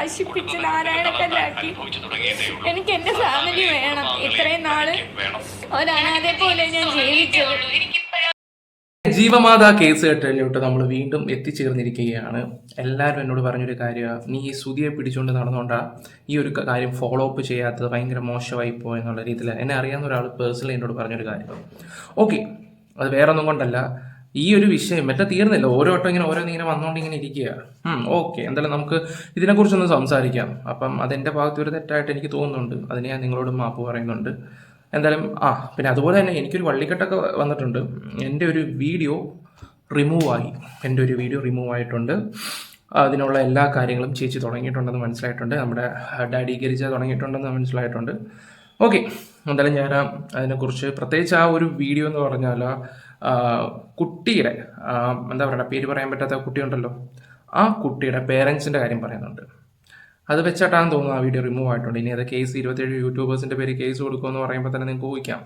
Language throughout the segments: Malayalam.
നശിപ്പിച്ച് നാരായണക്കല്ലാക്കി. എനിക്ക് എന്റെ ഫാമിലി വേണം. ഇത്രയും നാൾ ഒരനാഥെ പോലെ ഞാൻ ജീവിച്ചത്. ജീവമാതാ കേസ് കെട്ടലിലോട്ട് നമ്മൾ വീണ്ടും എത്തിച്ചേർന്നിരിക്കുകയാണ്. എല്ലാവരും എന്നോട് പറഞ്ഞൊരു കാര്യമാണ് നീ ഈ സുതിയെ പിടിച്ചുകൊണ്ട് നടന്നുകൊണ്ടാ ഈ ഒരു കാര്യം ഫോളോ അപ്പ് ചെയ്യാത്തത് ഭയങ്കര മോശമായി പോയെന്നുള്ള രീതിയിൽ എന്നെ അറിയാവുന്ന ഒരാൾ പേഴ്സണലി എന്നോട് പറഞ്ഞൊരു കാര്യമാണ് ഓക്കെ. അത് വേറെ ഒന്നും കൊണ്ടല്ല. ഈ ഒരു വിഷയം മറ്റേ തീർന്നില്ല. ഓരോ വട്ടം ഇങ്ങനെ ഓരോന്ന് ഇങ്ങനെ വന്നുകൊണ്ട് ഇങ്ങനെ ഇരിക്കുക ഓക്കെ. എന്തായാലും നമുക്ക് ഇതിനെക്കുറിച്ചൊന്ന് സംസാരിക്കാം. അപ്പം അതെന്റെ ഭാഗത്ത് ഒരു തെറ്റായിട്ട് എനിക്ക് തോന്നുന്നുണ്ട്. അതിന് ഞാൻ നിങ്ങളോട് മാപ്പ് പറയുന്നുണ്ട്. എന്തായാലും ആ പിന്നെ അതുപോലെ തന്നെ എനിക്കൊരു വള്ളിക്കെട്ടൊക്കെ വന്നിട്ടുണ്ട്. എന്റെ ഒരു വീഡിയോ റിമൂവ് ആയി എന്റെ ഒരു വീഡിയോ റിമൂവ് ആയിട്ടുണ്ട് അതിനുള്ള എല്ലാ കാര്യങ്ങളും ചേച്ചി തുടങ്ങിയിട്ടുണ്ടെന്ന് മനസ്സിലായിട്ടുണ്ട്. നമ്മുടെ ഡാഡി ഗരിജ തുടങ്ങിയിട്ടുണ്ടെന്ന് മനസ്സിലായിട്ടുണ്ട്. ഓക്കെ. എന്തായാലും ഞാൻ അതിനെക്കുറിച്ച് പ്രത്യേകിച്ച് ആ ഒരു വീഡിയോ എന്ന് പറഞ്ഞാൽ കുട്ടിയുടെ എന്താ പറയുക പേര് പറയാൻ പറ്റാത്ത കുട്ടിയുണ്ടല്ലോ. ആ കുട്ടിയുടെ പേരൻസിന്റെ കാര്യം പറയുന്നുണ്ട്. അത് വെച്ചിട്ടാണെന്ന് തോന്നുന്നു ആ വീഡിയോ റിമൂവ് ആയിട്ടുണ്ട്. ഇനി അത് കേസ് ഇരുപത്തേഴ് യൂട്യൂബേഴ്സിന്റെ പേര് കേസ് കൊടുക്കുമെന്ന് പറയുമ്പോൾ തന്നെ നിങ്ങൾക്ക് ഊഹിക്കാം.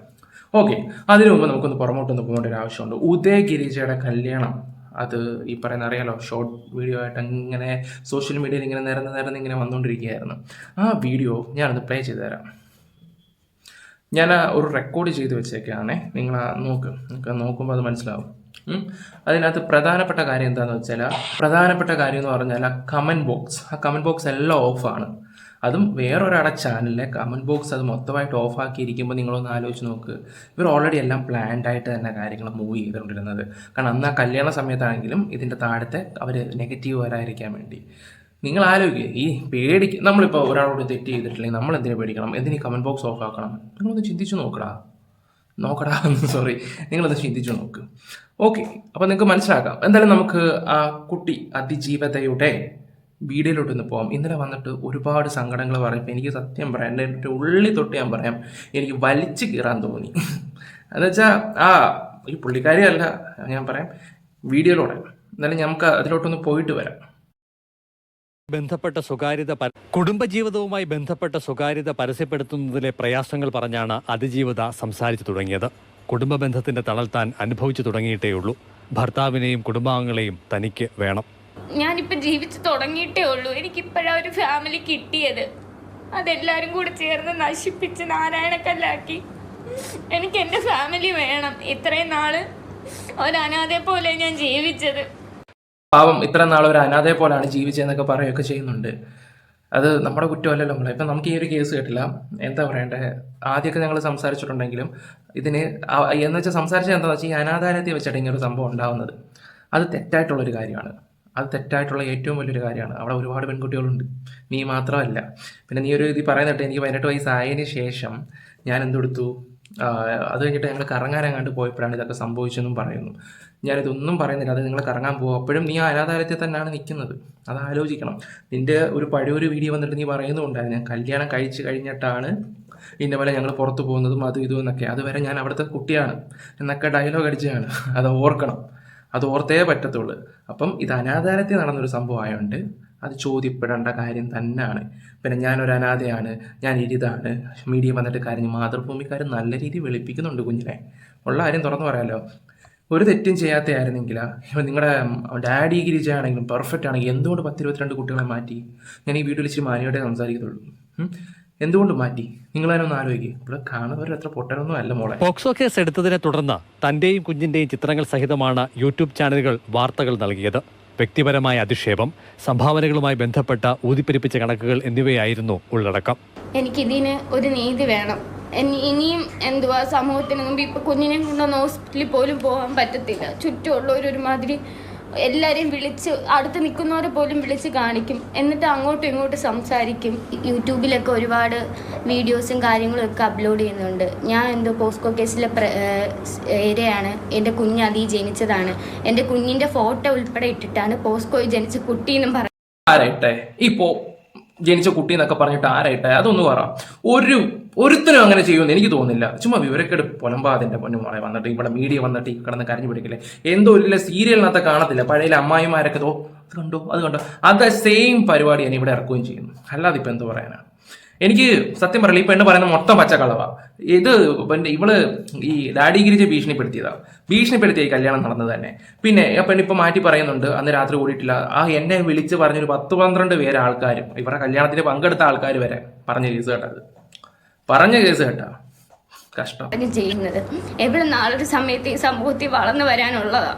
ഓക്കെ അതിനു മുമ്പ് നമുക്കൊന്ന് പുറമോട്ടൊന്ന് പോകേണ്ട ഒരു ആവശ്യമുണ്ട്. ഉദയ ഗിരിജയുടെ കല്യാണം. അത് ഈ പറയുന്ന അറിയാലോ ഷോർട്ട് വീഡിയോ ആയിട്ട് അങ്ങനെ സോഷ്യൽ മീഡിയയിൽ ഇങ്ങനെ നിരന്ന് നിരന്ന് ഇങ്ങനെ വന്നുകൊണ്ടിരിക്കുകയായിരുന്നു ആ വീഡിയോ ഞാനത് പ്ലേ ചെയ്തു തരാം ഞാൻ ഒരു റെക്കോർഡ് ചെയ്ത് വെച്ചേക്കാണേ. നിങ്ങൾ നോക്ക്. നിങ്ങൾക്ക് നോക്കുമ്പോൾ അത് മനസ്സിലാവും. അതിനകത്ത് പ്രധാനപ്പെട്ട കാര്യം എന്താണെന്ന് വെച്ചാൽ പ്രധാനപ്പെട്ട കാര്യം എന്ന് പറഞ്ഞാൽ ആ കമന്റ് ബോക്സ് ആ കമന്റ് ബോക്സ് എല്ലാം ഓഫാണ് അതും വേറൊരാടെ ചാനലിലെ കമന്റ് ബോക്സ് അത് മൊത്തമായിട്ട് ഓഫാക്കിയിരിക്കുമ്പോൾ നിങ്ങളൊന്ന് ആലോചിച്ച് നോക്ക്. ഇവർ ഓൾറെഡി എല്ലാം പ്ലാൻഡ് ആയിട്ട് തന്നെ കാര്യങ്ങൾ മൂവ് ചെയ്തുകൊണ്ടിരുന്നത്. കാരണം അന്ന് ആ കല്യാണ സമയത്താണെങ്കിലും ഇതിന്റെ താഴത്തെ അവർ നെഗറ്റീവ് വരാതിരിക്കാൻ വേണ്ടി. നിങ്ങൾ ആലോചിക്കുക ഈ പേടിക്ക് നമ്മളിപ്പോൾ ഒരാളോട് തെറ്റ് ചെയ്തിട്ടില്ലെങ്കിൽ നമ്മൾ എന്തിനു പേടിക്കണം? എന്തിനീ കമന്റ് ബോക്സ് ഓഫ് ആക്കണം? നിങ്ങളൊന്ന് ചിന്തിച്ചു നോക്കടാ. നോക്കടാ സോറി നിങ്ങളത് ചിന്തിച്ചു നോക്ക്. ഓക്കെ അപ്പോൾ നിങ്ങൾക്ക് മനസ്സിലാക്കാം. എന്തായാലും നമുക്ക് ആ കുട്ടി അതിജീവതയുടെ വീഡിയോയിലോട്ടൊന്ന് പോകാം ഇന്നലെ വന്നിട്ട് ഒരുപാട് സങ്കടങ്ങൾ പറഞ്ഞപ്പോൾ എനിക്ക് സത്യം പറയാം എന്റെ ഉള്ളി തൊട്ട് ഞാൻ പറയാം എനിക്ക് വലിച്ചു കീറാൻ തോന്നി. എന്നുവെച്ചാൽ ആ ഈ പുള്ളിക്കാരി അല്ല ഞാൻ പറയാം വീഡിയോയിലൂടെ. എന്നാലും നമുക്ക് അതിലോട്ടൊന്ന് പോയിട്ട് വരാം. ബന്ധപ്പെട്ട സ്വകാര്യത കുടുംബജീവിതവുമായി ബന്ധപ്പെട്ട സ്വകാര്യത പരസ്യപ്പെടുത്തുന്നതിലെ പ്രയാസങ്ങൾ പറഞ്ഞാണ് അതിജീവിത സംസാരിച്ചു തുടങ്ങിയത്. കുടുംബ ബന്ധത്തിന്റെ തണൽ താൻ അനുഭവിച്ചു തുടങ്ങിയിട്ടേയുള്ളൂ ഭർത്താവിനെയും കുടുംബാംഗങ്ങളെയും തനിക്ക് വേണം. ഞാനിപ്പോ ജീവിച്ചു തുടങ്ങിയിട്ടേ ഉള്ളൂ. എനിക്കിപ്പോഴാ ഒരു ഫാമിലി കിട്ടിയത്. അതെല്ലാരും കൂടെ ചേർന്ന് നശിപ്പിച്ച് നാരായണക്കല്ലാക്കി. എനിക്ക് എന്റെ ഫാമിലി വേണം. ഇത്രയും നാൾ ഒരനാഥെ പോലെ ഞാൻ ജീവിച്ചത്. പാവം ഇത്ര നാൾ ഒരു അനാഥയെ പോലാണ് ജീവിച്ചതെന്നൊക്കെ പറയുകയൊക്കെ ചെയ്യുന്നുണ്ട്. അത് നമ്മുടെ കുറ്റമല്ലല്ലോ നമ്മളെ ഇപ്പം നമുക്ക് ഈ ഒരു കേസ് കേട്ടില്ല. എന്താ പറയണ്ടേ? ആദ്യമൊക്കെ ഞങ്ങൾ സംസാരിച്ചിട്ടുണ്ടെങ്കിലും ഇതിന് എന്ന് വെച്ചാൽ സംസാരിച്ചത് എന്താണെന്ന് വെച്ചാൽ ഈ അനാഥാലയത്തിൽ വെച്ചിട്ട് ഇങ്ങനെ ഒരു സംഭവം ഉണ്ടാകുന്നത് അത് തെറ്റായിട്ടുള്ളൊരു കാര്യമാണ്. അത് തെറ്റായിട്ടുള്ള ഏറ്റവും വലിയൊരു കാര്യമാണ്. അവിടെ ഒരുപാട് പെൺകുട്ടികളുണ്ട്. നീ മാത്രമല്ല. പിന്നെ നീ ഒരു ഇത് പറയുന്നിട്ട് എനിക്ക് പതിനെട്ട് വയസ്സായതിന് ശേഷം ഞാൻ എന്തെടുത്തു? അത് കഴിഞ്ഞിട്ട് ഞങ്ങൾ കറങ്ങാനെങ്ങാണ്ട് പോയപ്പോഴാണ് ഇതൊക്കെ സംഭവിച്ചെന്നും പറയുന്നു. ഞാനിതൊന്നും പറയുന്നില്ല. അത് നിങ്ങൾ കറങ്ങാൻ പോകും അപ്പോഴും നീ അനാഥാലയത്തിൽ തന്നെയാണ് നിൽക്കുന്നത്. അത് ആലോചിക്കണം. നിന്റെ ഒരു പഴയൊരു വീഡിയോ വന്നിട്ട് നീ പറയുന്നുണ്ടായിരുന്നു ഞാൻ കല്യാണം കഴിച്ച് കഴിഞ്ഞിട്ടാണ് ഇന്ന പോലെ ഞങ്ങൾ പുറത്ത് പോകുന്നതും അതും ഇതും എന്നൊക്കെ. അതുവരെ ഞാൻ അവിടുത്തെ കുട്ടിയാണ്. എന്നൊക്കെ ഡയലോഗ് അടിച്ചതാണ്. അത് ഓർക്കണം. അത് ഓർത്തേ പറ്റത്തുള്ളൂ. അപ്പം ഇത് അനാഥാലയത്തിൽ നടന്നൊരു സംഭവമായതുകൊണ്ട് അത് ചോദ്യപ്പെടേണ്ട കാര്യം തന്നെയാണ്. പിന്നെ ഞാനൊരു അനാഥയാണ് ഞാൻ ഇരിതാണ് മീഡിയ വന്നിട്ട് കാര്യം മാതൃഭൂമിക്കാർ നല്ല രീതിയിൽ വെളുപ്പിക്കുന്നുണ്ട് കുഞ്ഞിനെ. ഉള്ള കാര്യം തുറന്നു പറയാലോ. ഒരു തെറ്റും ചെയ്യാത്തയായിരുന്നെങ്കിൽ ഇപ്പം നിങ്ങളുടെ ഡാഡി ഗിരിജ ആണെങ്കിലും പെർഫെക്റ്റ് ആണെങ്കിൽ എന്തുകൊണ്ട് പത്തിരുപത്തിരണ്ട് കുട്ടികളെ മാറ്റി? ഞാൻ ഈ വീട്ടിൽ ഇച്ചിരി മാനിയോടെ സംസാരിക്കത്തുള്ളൂ? എന്തുകൊണ്ട് മാറ്റി? നിങ്ങൾ തന്നെ ഒന്ന് ആലോചിക്കുക ഇവിടെ കാണുന്നവർ അത്ര പൊട്ടനൊന്നും അല്ല മോളെ. പോക്സോ കേസ് എടുത്തതിനെ തുടർന്ന് തന്റെയും കുഞ്ഞിന്റെയും ചിത്രങ്ങൾ സഹിതമാണ് യൂട്യൂബ് ചാനലുകൾ വാർത്തകൾ നൽകിയത്. വ്യക്തിപരമായ അധിക്ഷേപം സംഭാവനകളുമായി ബന്ധപ്പെട്ട ഊതിപ്പെരിപ്പിച്ച കണക്കുകൾ എന്നിവയായിരുന്നു ഉള്ളടക്കം. എനിക്ക് എനിക്കിതിന് ഒരു നീതി വേണം. ഇനി- ഇനിയും എന്തുവാ സമൂഹത്തിന് മുമ്പ് ഇപ്പൊ കുഞ്ഞിനെ കൊണ്ടൊന്ന് ഹോസ്പിറ്റലിൽ പോലും പോകാൻ പറ്റത്തില്ല. ചുറ്റുമുള്ളവർ എല്ലാരെയും വിളിച്ച് അടുത്ത് നിൽക്കുന്നവരെ പോലും വിളിച്ച് കാണിക്കും. എന്നിട്ട് അങ്ങോട്ടും ഇങ്ങോട്ടും സംസാരിക്കും. യൂട്യൂബിലൊക്കെ ഒരുപാട് വീഡിയോസും കാര്യങ്ങളും ഒക്കെ അപ്ലോഡ് ചെയ്യുന്നുണ്ട്. ഞാൻ എന്തോ പോസ്കോ കേസിലെ ഏരിയയാണ് എന്റെ കുഞ്ഞ് അതി ജനിച്ചതാണ്. എന്റെ കുഞ്ഞിന്റെ ഫോട്ടോ ഉൾപ്പെടെ ഇട്ടിട്ടാണ് പോസ്കോയിൽ ജനിച്ച കുട്ടിയെന്നും പറയുന്നത് ആരായിട്ടെ ഇപ്പോ ജനിച്ച കുട്ടി എന്നൊക്കെ പറഞ്ഞിട്ട് ആരായിട്ടെ അതൊന്ന് പറ. ഒരു ഒരുത്തനും അങ്ങനെ ചെയ്യുമെന്ന് എനിക്ക് തോന്നുന്നില്ല. ചുമ്മാ വിവരക്കേട് പൊലമ്പാതിന്റെ പൊന്നു മോളെ വന്നിട്ട് ഇവിടെ മീഡിയ വന്നിട്ട് കിടന്ന് കരഞ്ഞു പിടിക്കില്ലേ? എന്തോ ഇല്ല സീരിയലിനകത്ത് കാണത്തില്ല. പഴയ അമ്മായിമാരൊക്കെ തോ അത് കണ്ടോ? അത് കണ്ടോ? അത് സെയിം പരിപാടി ഞാൻ ഇവിടെ ഇറക്കുകയും ചെയ്യുന്നു. അല്ലാതെ ഇപ്പൊ എന്ത് പറയാനാണ്? എനിക്ക് സത്യം പറയില്ല ഈ പെണ്ണ് പറയുന്ന മൊത്തം പച്ചക്കളവാ ഇത് പിന്നെ ഇവൾ ഈ ഡാഡി ഭീഷണിപ്പെടുത്തിയതാ. ഭീഷണിപ്പെടുത്തിയ കല്യാണം നടന്നത് തന്നെ. പിന്നെ ആ പെണ്ണ് ഇപ്പൊ മാറ്റി പറയുന്നുണ്ട്. അന്ന് രാത്രി കൂടിയിട്ടില്ല ആ എന്നെ വിളിച്ച് പറഞ്ഞൊരു പത്ത് പന്ത്രണ്ട് പേര് ആൾക്കാരും ഇവരുടെ കല്യാണത്തിന് പങ്കെടുത്ത ആൾക്കാർ വരെ പറഞ്ഞ കേസ് കേട്ടത്. പറഞ്ഞ കേസ് കേട്ടാ. കഷ്ടം. ചെയ്യുന്നത് എവിടെ നാളൊരു സമയത്ത് ഈ സമൂഹത്തിൽ വളർന്നു വരാനുള്ളതാ.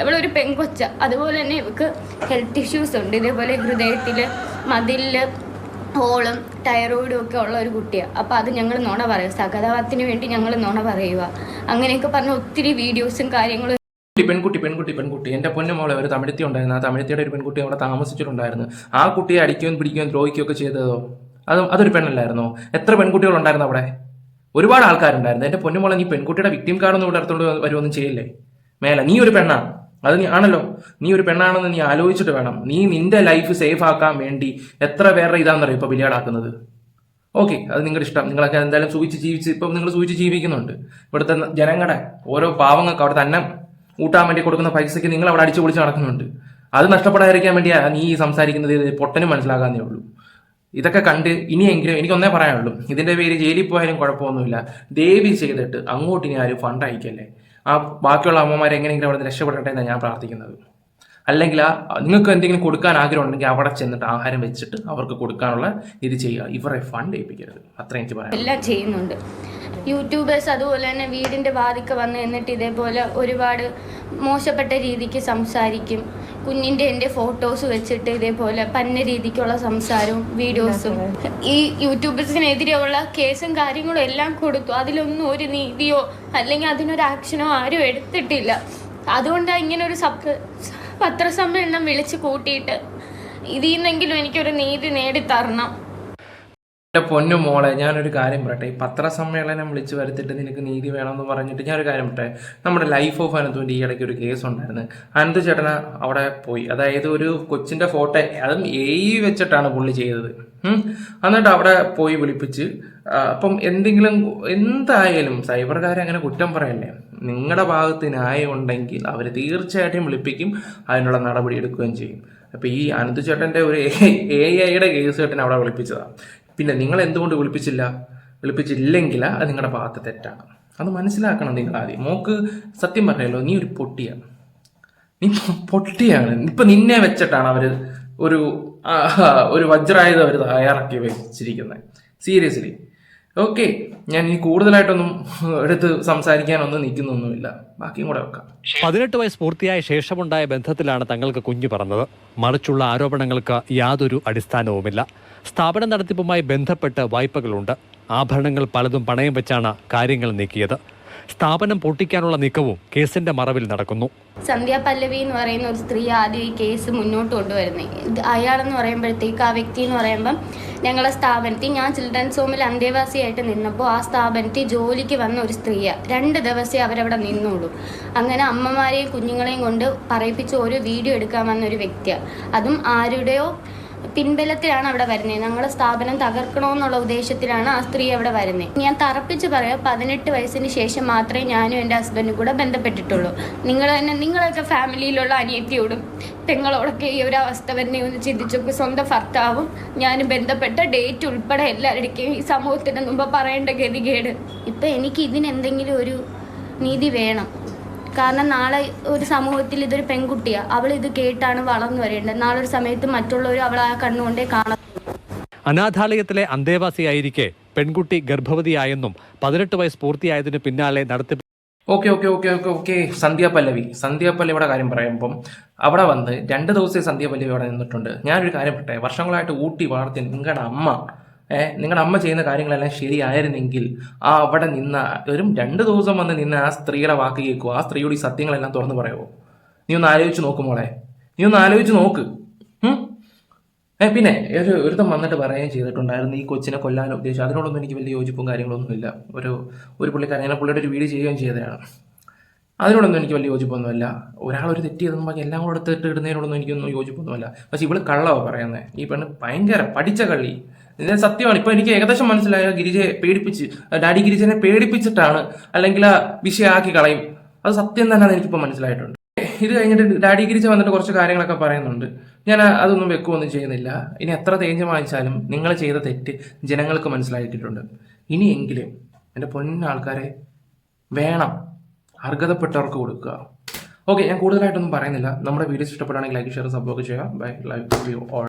എവിടെ ഒരു പെൺകൊച്ച അതുപോലെ തന്നെ ഇവക്ക് ഹെൽത്ത് ഇഷ്യൂസ് ഉണ്ട്. ഇതേപോലെ ഹൃദയത്തിൽ മതിലിൽ ഹോളും ടൈറോയിഡും ഒക്കെ ഉള്ള ഒരു കുട്ടിയാണ് അപ്പോൾ അത് ഞങ്ങൾ നുണ പറയും. സഹതാപത്തിന് വേണ്ടി ഞങ്ങൾ നുണ പറയുക. അങ്ങനെയൊക്കെ പറഞ്ഞ ഒത്തിരി വീഡിയോസും കാര്യങ്ങളും പെൺകുട്ടി പെൺകുട്ടി പെൺകുട്ടി പെൺകുട്ടി. എന്റെ പൊന്നു മോളെ ഒരു തമിഴ്ത്തി ഉണ്ടായിരുന്നു. ആ തമിഴത്തിയുടെ ഒരു പെൺകുട്ടി അവിടെ താമസിച്ചിട്ടുണ്ടായിരുന്നു. ആ കുട്ടിയെ അടിക്കുകയും പിടിക്കുകയും ദ്രോഹിക്കുകയൊക്കെ ചെയ്തതോ? അത് അതൊരു പെണ്ണല്ലായിരുന്നോ? എത്ര പെൺകുട്ടികൾ ഉണ്ടായിരുന്നു അവിടെ? ഒരുപാട് ആൾക്കാരുണ്ടായിരുന്നു. എന്റെ പൊന്നുമോളെ നീ പെൺകുട്ടിയുടെ വിക്ടിം കാർഡൊന്നും ഇവിടെ അടുത്തോട് വരുമൊന്നും ചെയ്യില്ലേ? മേല നീ ഒരു പെണ്ണാണ് അത് നീ ആണല്ലോ. നീ ഒരു പെണ്ണാണെന്ന് നീ ആലോചിച്ചിട്ട് വേണം. നീ നിന്റെ ലൈഫ് സേഫ് ആക്കാൻ വേണ്ടി എത്ര പേരുടെ ഇതാണെന്നറിയോ ഇപ്പൊ ബിലിയാടാക്കുന്നത് ഓക്കെ അത് നിങ്ങളുടെ ഇഷ്ടം. നിങ്ങളൊക്കെ എന്തായാലും സൂചിച്ച് ജീവിച്ച് ഇപ്പം നിങ്ങൾ സൂചിച്ച് ജീവിക്കുന്നുണ്ട്. ഇവിടുത്തെ ജനങ്ങളുടെ ഓരോ പാവങ്ങൾക്ക് അവിടെ തന്നെ ഊട്ടാൻ വേണ്ടി കൊടുക്കുന്ന പൈസയ്ക്ക് നിങ്ങൾ അവിടെ അടിച്ചു പൊളിച്ച് നടക്കുന്നുണ്ട്. അത് നഷ്ടപ്പെടാതിരിക്കാൻ വേണ്ടിയാ നീ സംസാരിക്കുന്നത്. പൊട്ടനും മനസ്സിലാകാന്നേ ഉള്ളൂ. ഇതൊക്കെ കണ്ട് ഇനിയെങ്കിലും എനിക്കൊന്നേ പറയാനുള്ളൂ. ഇതിന്റെ പേര് ജയിലിൽ പോയാലും കുഴപ്പമൊന്നുമില്ല. ദേവി ചെയ്തിട്ട് അങ്ങോട്ട് ഇനി ആരും ഫണ്ട് അയക്കല്ലേ? ആ ബാക്കിയുള്ള അമ്മമാർ എങ്ങനെയെങ്കിലും അവിടെ രക്ഷപ്പെടട്ടെ എന്നാണ് ഞാൻ പ്രാർത്ഥിക്കുന്നത്. അല്ലെങ്കിൽ ആ നിങ്ങൾക്ക് എന്തെങ്കിലും കൊടുക്കാൻ ആഗ്രഹം ഉണ്ടെങ്കിൽ അവിടെ ചെന്നിട്ട് ആഹാരം വെച്ചിട്ട് അവർക്ക് കൊടുക്കാനുള്ള ഇത് ചെയ്യുക. ഇവരെ ഫണ്ട് ഏൽപ്പിക്കരുത്. അത്ര എനിക്ക് പറയാം എല്ലാം ചെയ്യുന്നുണ്ട്. യൂട്യൂബേഴ്സ് അതുപോലെ തന്നെ വീടിന്റെ വാതിക്ക വന്ന് എന്നിട്ട് ഇതേപോലെ ഒരുപാട് മോശപ്പെട്ട രീതിക്ക് സംസാരിക്കും. കുഞ്ഞിന്റെ എന്റെ ഫോട്ടോസ് വെച്ചിട്ട് ഇതേപോലെ പന്ന രീതിക്കുള്ള സംസാരവും വീഡിയോസും ഈ യൂട്യൂബേഴ്സിനെതിരെയുള്ള കേസും കാര്യങ്ങളും എല്ലാം കൊടുത്തു. അതിലൊന്നും ഒരു നീതിയോ അല്ലെങ്കിൽ അതിനൊരു ആക്ഷനോ ആരും എടുത്തിട്ടില്ല. അതുകൊണ്ടാണ് ഇങ്ങനെ ഒരു സബ് പത്രസമ്മേളനം വിളിച്ചു കൂട്ടിയിട്ട് ഇതിൽ നിന്നെങ്കിലും എനിക്കൊരു നീതി നേടിത്തരണം. എന്റെ പൊന്നു മോളെ ഞാനൊരു കാര്യം പറയട്ടെ. ഈ പത്രസമ്മേളനം വിളിച്ചു വരുത്തിട്ട് നിനക്ക് നീതി വേണമെന്ന് പറഞ്ഞിട്ട് ഞാനൊരു കാര്യം പറയട്ടെ. നമ്മുടെ ലൈഫ് ഓഫ് അനന്തുവിന്റെ ഈ ഇടയ്ക്ക് ഒരു കേസ് ഉണ്ടായിരുന്നു. അനന്ത് ചേട്ടന അവിടെ പോയി. അതായത് ഒരു കൊച്ചിന്റെ ഫോട്ടോ അതും എ വെച്ചിട്ടാണ് പുള്ളി ചെയ്തത്. എന്നിട്ട് അവിടെ പോയി വിളിപ്പിച്ച് അപ്പം എന്തെങ്കിലും എന്തായാലും സൈബർകാരെ അങ്ങനെ കുറ്റം പറയല്ലേ? നിങ്ങളുടെ ഭാഗത്ത് ന്യായം ഉണ്ടെങ്കിൽ അവർ തീർച്ചയായിട്ടും വിളിപ്പിക്കും അതിനുള്ള നടപടി എടുക്കുകയും ചെയ്യും. അപ്പൊ ഈ അനന്ത് ചേട്ടന്റെ ഒരു എ ഐയുടെ കേസ് ചേട്ടൻ അവിടെ വിളിപ്പിച്ചതാണ് പിന്നെ നിങ്ങൾ എന്തുകൊണ്ട് വിളിപ്പിച്ചില്ല? വിളിപ്പിച്ചില്ലെങ്കിൽ അത് നിങ്ങളുടെ ഭാഗത്ത് തെറ്റാണ്. അത് മനസ്സിലാക്കണം നിങ്ങൾ ആദ്യം. മോക്ക് സത്യം പറഞ്ഞല്ലോ നീ ഒരു പൊട്ടിയാണ്. നീ പൊട്ടിയാണ്. ഇപ്പൊ നിന്നെ വെച്ചിട്ടാണ് അവർ ഒരു ഒരു വജ്രായുധം അവർ തയ്യാറാക്കി വെച്ചിരിക്കുന്നത്. സീരിയസ്ലി ഓക്കെ ഞാൻ ഇനി കൂടുതലായിട്ടൊന്നും എടുത്ത് സംസാരിക്കാനൊന്നും നിൽക്കുന്നൊന്നുമില്ല. ബാക്കിയും കൂടെ വെക്കാം. പതിനെട്ട് വയസ്സ് പൂർത്തിയായ ശേഷമുണ്ടായ ബന്ധത്തിലാണ് തങ്ങൾക്ക് കുഞ്ഞു പറഞ്ഞത് മറിച്ചുള്ള ആരോപണങ്ങൾക്ക് യാതൊരു അടിസ്ഥാനവുമില്ല. സ്ഥാപന നടത്തിപ്പുമായി ബന്ധപ്പെട്ട് വായ്പകളുണ്ട്. ആഭരണങ്ങൾ പലതും പണയം വെച്ചാണ് കാര്യങ്ങൾ നീക്കിയത്. സ്ഥാപനം പൊട്ടിക്കാനുള്ള നീക്കവും കേസിന്റെ മറവിൽ നടക്കുന്നു. സന്ധ്യ പല്ലവി എന്ന് പറയുന്ന ഒരു സ്ത്രീ ആദ്യം ഈ കേസ് മുന്നോട്ട് കൊണ്ടുവരുന്നത് അയാളെന്ന് പറയുമ്പോഴത്തേക്ക് ആ വ്യക്തി എന്ന് പറയുമ്പം ഞങ്ങളുടെ സ്ഥാപനത്തിൽ ഞാൻ ചിൽഡ്രൻസ് ഹോമിൽ അന്തേവാസിയായിട്ട് നിന്നപ്പോൾ ആ സ്ഥാപനത്തിൽ ജോലിക്ക് വന്ന ഒരു സ്ത്രീയാണ് രണ്ട് ദിവസമേ അവരവിടെ നിന്നുള്ളൂ അങ്ങനെ അമ്മമാരെയും കുഞ്ഞുങ്ങളെയും കൊണ്ട് പറയിപ്പിച്ച് ഓരോ വീഡിയോ എടുക്കാൻ വന്ന ഒരു വ്യക്തിയാണ് അതും ആരുടെയോ പിൻബലത്തിലാണ് അവിടെ വരുന്നത്. ഞങ്ങളുടെ സ്ഥാപനം തകർക്കണമെന്നുള്ള ഉദ്ദേശത്തിലാണ് ആ സ്ത്രീ അവിടെ വരുന്നത്. ഞാൻ തറപ്പിച്ച് പറയാം പതിനെട്ട് വയസ്സിന് ശേഷം മാത്രമേ ഞാനും എന്റെ ഹസ്ബൻഡും കൂടെ ബന്ധപ്പെട്ടിട്ടുള്ളൂ. നിങ്ങൾ തന്നെ നിങ്ങളൊക്കെ ഫാമിലിയിലുള്ള അനിയത്തിയോടും പെങ്ങളോടൊക്കെ ഈ ഒരു അവസ്ഥ വരുന്ന ഒന്ന് ചിന്തിച്ചൊക്കെ സ്വന്തം ഭർത്താവും ഞാനും ബന്ധപ്പെട്ട ഡേറ്റ് ഉൾപ്പെടെ എല്ലാവരുടെയും ഈ സമൂഹത്തിന് മുമ്പ് പറയേണ്ട ഗതികേട്. ഇപ്പം എനിക്ക് ഇതിനെന്തെങ്കിലും ഒരു നീതി വേണം. കാരണം നാളെ ഒരു സമൂഹത്തിൽ ഇതൊരു പെൺകുട്ടിയാണ് അവൾ ഇത് കേട്ടാണ് വളർന്നു വരേണ്ടത്. നാളെ ഒരു സമയത്ത് മറ്റുള്ളവർ അവൾ ആ കണ്ണുകൊണ്ടേ കാണാം അനാഥാലയത്തിലെ അന്തേവാസിയായിരിക്കെ പെൺകുട്ടി ഗർഭവതിയായെന്നും പതിനെട്ട് വയസ്സ് പൂർത്തിയായതിനു പിന്നാലെ നടത്തി okay okay okay okay okay. Sandhya Pallavi. Sandhya പല്ലവിയുടെ കാര്യം പറയുമ്പം അവിടെ വന്ന് രണ്ട് ദിവസമേ സന്ധ്യ പല്ലവി അവിടെ നിന്നിട്ടുണ്ട്. ഞാനൊരു കാര്യം പറട്ടെ വർഷങ്ങളായിട്ട് ഊട്ടി വളർത്തി നിങ്ങളുടെ അമ്മ നിങ്ങളുടെ അമ്മ ചെയ്യുന്ന കാര്യങ്ങളെല്ലാം ശരിയായിരുന്നെങ്കിൽ ആ അവിടെ നിന്ന ഒരു രണ്ട് ദിവസം വന്ന് നിന്ന ആ സ്ത്രീയുടെ വാക്ക് കേൾക്കുക ആ സ്ത്രീയോട് ഈ സത്യങ്ങളെല്ലാം തുറന്നു പറയുമോ നീ ഒന്ന് ആലോചിച്ച് നോക്ക് മോളെ. നീ ഒന്ന് ആലോചിച്ച് നോക്ക്. ഏഹ് പിന്നെ ഒരു ഒരുത്തം വന്നിട്ട് പറയുകയും ചെയ്തിട്ടുണ്ടായിരുന്നു. ഈ കൊച്ചിനെ കൊല്ലാൻ ഉദ്ദേശിച്ചു അതിനോടൊന്നും എനിക്ക് വലിയ യോജിപ്പും കാര്യങ്ങളൊന്നുമില്ല. ഒരു ഒരു പുള്ളിക്കാരൻ ഞാൻ പുള്ളിയുടെ ഒരു വീട് ചെയ്യുകയും ചെയ്തതാണ്. അതിനോടൊന്നും എനിക്ക് വലിയ യോജിപ്പൊന്നുമില്ല. ഒരാൾ ഒരു തെറ്റ് ചെയ്തെന്ന് പറഞ്ഞാൽ എല്ലാം കൂടെ എടുത്തിട്ട് ഇടുന്നതിനോടൊന്നും എനിക്കൊന്നും യോജിപ്പൊന്നുമില്ല. പക്ഷെ ഇവൾ കള്ളവാ പറയുന്നത് ഈ പെണ്ണ് ഭയങ്കര പഠിച്ച കള്ളി. ഇതിന്റെ സത്യമാണ്. ഇപ്പൊ എനിക്ക് ഏകദേശം മനസ്സിലായ. ഗിരിജയെ പേടിപ്പിച്ച് ഡാഡി ഗിരിജനെ പേടിപ്പിച്ചിട്ടാണ് അല്ലെങ്കിൽ ആ വിഷയമാക്കി കളയും. അത് സത്യം തന്നെയാണ് എനിക്കിപ്പോൾ മനസ്സിലായിട്ടുണ്ട്. ഇത് കഴിഞ്ഞിട്ട് ഡാഡി ഗിരിജ വന്നിട്ട് കുറച്ച് കാര്യങ്ങളൊക്കെ പറയുന്നുണ്ട്. ഞാൻ അതൊന്നും വെക്കുകയൊന്നും ചെയ്യുന്നില്ല. ഇനി എത്ര തേഞ്ഞ് വാങ്ങിച്ചാലും നിങ്ങൾ ചെയ്ത തെറ്റ് ജനങ്ങൾക്ക് മനസ്സിലാക്കിയിട്ടുണ്ട് ഇനിയെങ്കിലും എന്റെ പൊന്നാൾക്കാരെ വേണം അർഹതപ്പെട്ടവർക്ക് കൊടുക്കുക. ഓക്കെ ഞാൻ കൂടുതലായിട്ടൊന്നും പറയുന്നില്ല. നമ്മുടെ വീഡിയോസ് ഇഷ്ടപ്പെടുകയാണെങ്കിൽ ലൈക്ക് ഷെയർ സബ്സ്ക്രൈബ് ചെയ്യുക. ബൈ. You all.